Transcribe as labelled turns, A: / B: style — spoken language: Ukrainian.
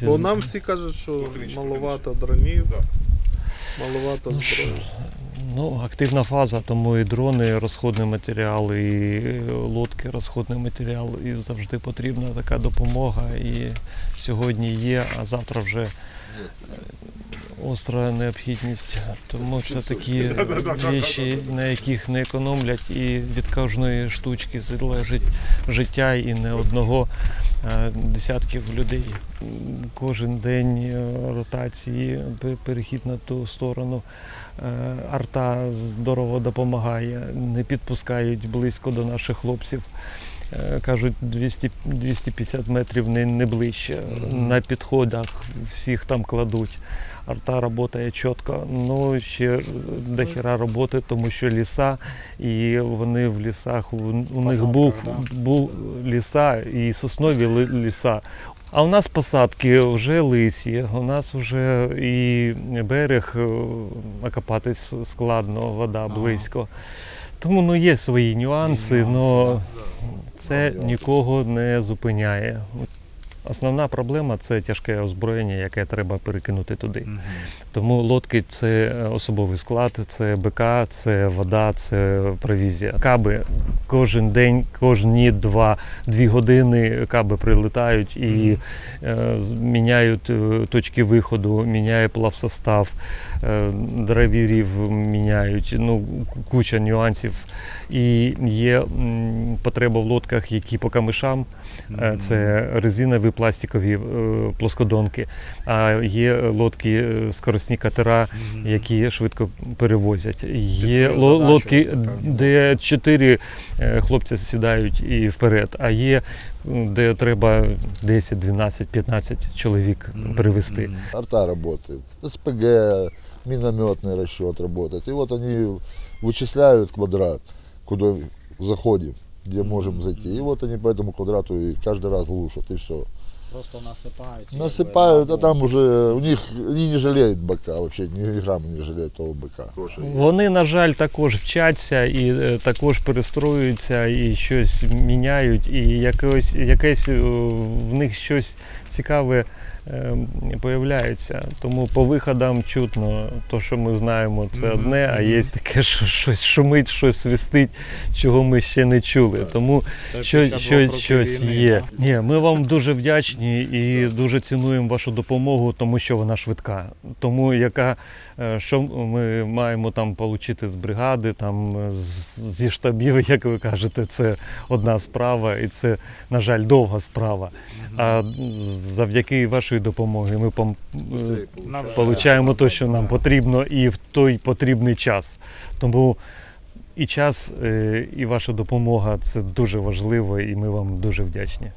A: Зі-
B: Бо нам всі кажуть, що маловато дронів, маловато
A: Ну,
B: зброї.
A: Ну, активна фаза, тому і дрони, розходний матеріал, і лодки, розходний матеріал, і завжди потрібна така допомога. І сьогодні є, а завтра вже е, остра необхідність. Тому це такі речі, на яких не економлять, і від кожної штучки залежить життя і не одного а десятків людей. Кожен день е, ротації, перехід на ту сторону. Е, Арта здорово допомагає, не підпускають близько до наших хлопців. Е, Кажуть, 200, 250 метрів не, не ближче. На підходах всіх там кладуть. Арта працює чітко. Ну, ще дохера роботи, тому що ліса, і вони в лісах, у, у них був, був ліса і соснові ліса. А у нас посадки вже лисі, у нас вже і берег е, окопатись складно, вода
C: Ага.
A: Тому ну, є свої нюанси, але це нікого не зупиняє. Основна проблема це тяжке озброєння, яке треба перекинути туди.
C: Мгм.
A: Тому лодки це особовий склад, це БК, це вода, це провізія. Каби кожен день, кожні два, дві години каби прилітають і е, міняють е, точки виходу, міняє плавсостав, е, драйвірів міняють. Ну, куча нюансів. І є м, потреба в лодках, які по камишам. Е, Це резинові пластикові е, плоскодонки, а є лодки, е, скоростні катера, які швидко перевозять. Є лодки, де чотири е, хлопці сідають і вперед, а є де треба 10, 12, 15 чоловік перевести.
D: Арта работает, СПГ, минометный расчет работает. И вот они вычисляют квадрат, куда заходим, где можем зайти. И вот они по этому квадрату и каждый раз глушат, и все.
E: Просто насипають. і
D: Насыпают,
E: якби,
D: а там уже у них они не жалеют быка, вообще ни грамма не жалеют того быка.
A: Вони, на жаль, також вчаться і е, також перестроюються і щось міняють, і якось, якесь е, в них щось цікаве е, появляється. Тому по виходам чутно, то, що ми знаємо, це
C: Мгм,
A: одне, а
C: мгм.
A: є таке, що щось шумить, щось свистить, чого ми ще не чули. Тому
C: Це
A: що,
C: після двох
A: щось,
C: років
A: щось
C: війни,
A: є.
C: так?
A: Ні, ми вам дуже вдячні і дуже цінуємо вашу допомогу, тому що вона швидка. Тому яка е, що ми маємо там отримати з бригади, там е, зі штабів, як ви кажете, це одна справа, і це, на жаль, довга справа. А завдяки вашій допомогі ми пом- е, те, що нам потрібно, і в той потрібний час. Тому і час, і ваша допомога це дуже важливо, і ми вам дуже вдячні.